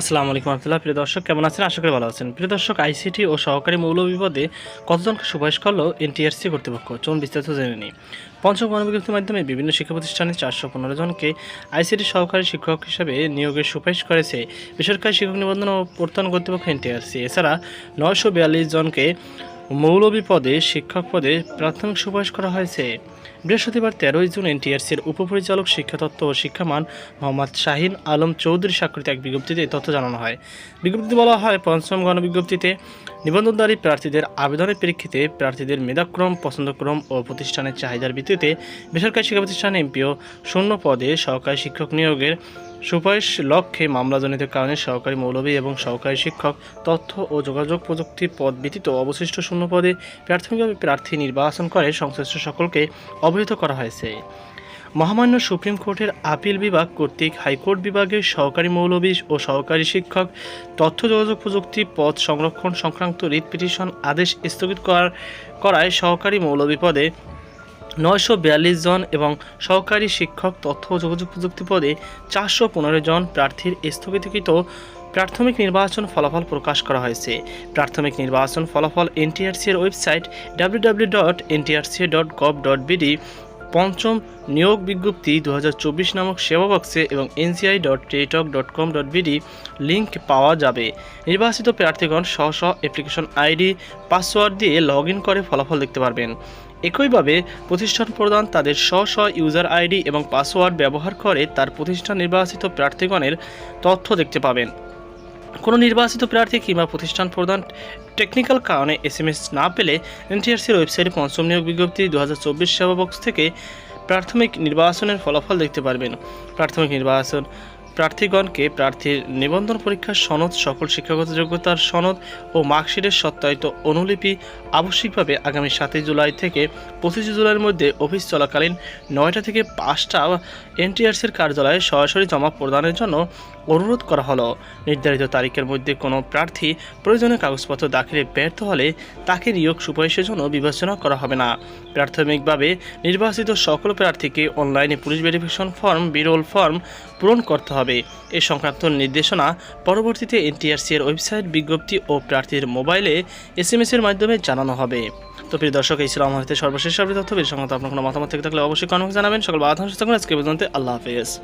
আসসালামু আলাইকুম আহমতুল্লাহ প্রিয় দর্শক, কেমন আছেন? আশা করি ভালো আছেন। প্রিয় দর্শক, আইসিটি ও সহকারী মৌল বিপদে কতজনকে সুপারিশ করল এনটিআরসি কর্তৃপক্ষ? চলুন বিস্তারিত জেনে নিই। পঞ্চম গণবিজ্ঞপ্তির মাধ্যমে বিভিন্ন শিক্ষা প্রতিষ্ঠানে চারশো পনেরো জনকে আইসিটি সহকারী শিক্ষক হিসেবে নিয়োগের সুপারিশ করেছে বেসরকারি শিক্ষক নিবন্ধন ও প্রত্যয়ন কর্তৃপক্ষ এনটিআরসি। এছাড়া নয়শো বিয়াল্লিশ জনকে মৌলবী পদে শিক্ষক পদে প্রাথমিক সুপারিশ করা হয়েছে। বৃহস্পতিবার তেরোই জুন এনটিআরসির উপপরিচালক, শিক্ষাতত্ত্ব ও শিক্ষামান মোহাম্মদ শাহিন আলম চৌধুরী স্বাক্ষরিত এক বিজ্ঞপ্তিতে এই তথ্য জানানো হয়। বিজ্ঞপ্তিতে বলা হয়, পঞ্চম গণবিজ্ঞপ্তিতে নিবন্ধনধারী প্রার্থীদের আবেদনের প্রেক্ষিতে প্রার্থীদের মেধাক্রম, পছন্দক্রম ও প্রতিষ্ঠানের চাহিদার ভিত্তিতে বেসরকারি শিক্ষা প্রতিষ্ঠান এমপিও শূন্য পদে সহকারী শিক্ষক নিয়োগের সুপারিশ লক্ষ্যে মামলাজনিত কারণে সহকারী মৌলবী এবং সহকারী শিক্ষক তথ্য ও যোগাযোগ প্রযুক্তি পদ ব্যতীত অবশিষ্ট শূন্য পদে প্রাথমিকভাবে প্রার্থী নির্বাচন করে সংশ্লিষ্ট সকলকে অবহিত করা হয়েছে। মহামান্য সুপ্রিম কোর্টের আপিল বিভাগ কর্তৃক হাইকোর্ট বিভাগের সহকারী মৌলবী ও সহকারী শিক্ষক তথ্য যোগাযোগ প্রযুক্তি পদ সংরক্ষণ সংক্রান্ত রিট পিটিশন আদেশ স্থগিত করার করায় সহকারী মৌলবী পদে নয়শো বিয়াল্লিশ জন এবং সহকারী শিক্ষক তথ্য ও যোগাযোগ প্রযুক্তি পদে চারশো পনেরো জন প্রার্থীর স্থগিতকৃত প্রাথমিক নির্বাচন ফলাফল প্রকাশ করা হয়েছে। প্রাথমিক নির্বাচন ফলাফল এনটিআরসি এর website W W dot NTRC dot gov dot BD পঞ্চম নিয়োগ বিজ্ঞপ্তি দু হাজার চব্বিশ নামক সেবা বক্সে এবং NCI dot teletalk dot com dot BD link পাওয়া যাবে। নির্বাচিত প্রার্থীগণ স্ব স্ব অ্যাপ্লিকেশন আইডি পাসওয়ার্ড দিয়ে লগ করে ফলাফল দেখতে পারবেন। একইভাবে প্রতিষ্ঠান প্রদান তাদের স্ব স্ব ইউজার আইডি এবং পাসওয়ার্ড ব্যবহার করে তার প্রতিষ্ঠান নির্বাচিত প্রার্থীগণের তথ্য দেখতে পাবেন। কোনো নির্বাচিত প্রার্থী কিংবা প্রতিষ্ঠান প্রদান টেকনিক্যাল কারণে এসএমএস না পেলে এনটিআরসির ওয়েবসাইটে পঞ্চম নিয়োগ বিজ্ঞপ্তি দু সেবা বক্স থেকে প্রাথমিক নির্বাচনের ফলাফল দেখতে পারবেন। প্রাথমিক নির্বাচন প্রার্থীগণকে প্রার্থীর নিবন্ধন পরীক্ষার সনদ, সকল শিক্ষাগত যোগ্যতার সনদ ও মার্কশিটের সত্যায়িত অনুলিপি আবশ্যিকভাবে আগামী সাতই জুলাই থেকে পঁচিশে জুলাইয়ের মধ্যে অফিস চলাকালীন নয়টা থেকে পাঁচটা এনটিআরসির কার্যালয়ে সরাসরি জমা প্রদানের জন্য অনুরোধ করা হলো। নির্ধারিত তারিখের মধ্যে কোনো প্রার্থী প্রয়োজনীয় কাগজপত্র দাখিলে ব্যর্থ হলে তাকে নিয়োগ সুপারিশের জন্য বিবেচনা করা হবে না। প্রাথমিকভাবে নির্বাচিত সকল প্রার্থীকে অনলাইনে পুলিশ ভেরিফিকেশন ফর্ম, বিরল ফর্ম পূরণ করতে হবে। এ সংক্রান্ত নির্দেশনা পরবর্তীতে এনটিআরসি এর ওয়েবসাইট বিজ্ঞপ্তি ও প্রার্থীর মোবাইলে এস এম এর মাধ্যমে জানানো হবে। তো প্রিয় দর্শক, এই ছিল আমার হাতে সর্বশেষ সর্বি তথ্য। এর সংক্রান্ত আপনার কোনো মতামত থেকে থাকলে অবশ্যই কমেন্ট জানাবেন। সকল বাধা সুস্থ আজকে পর্যন্ত আল্লাহ হাফেজ।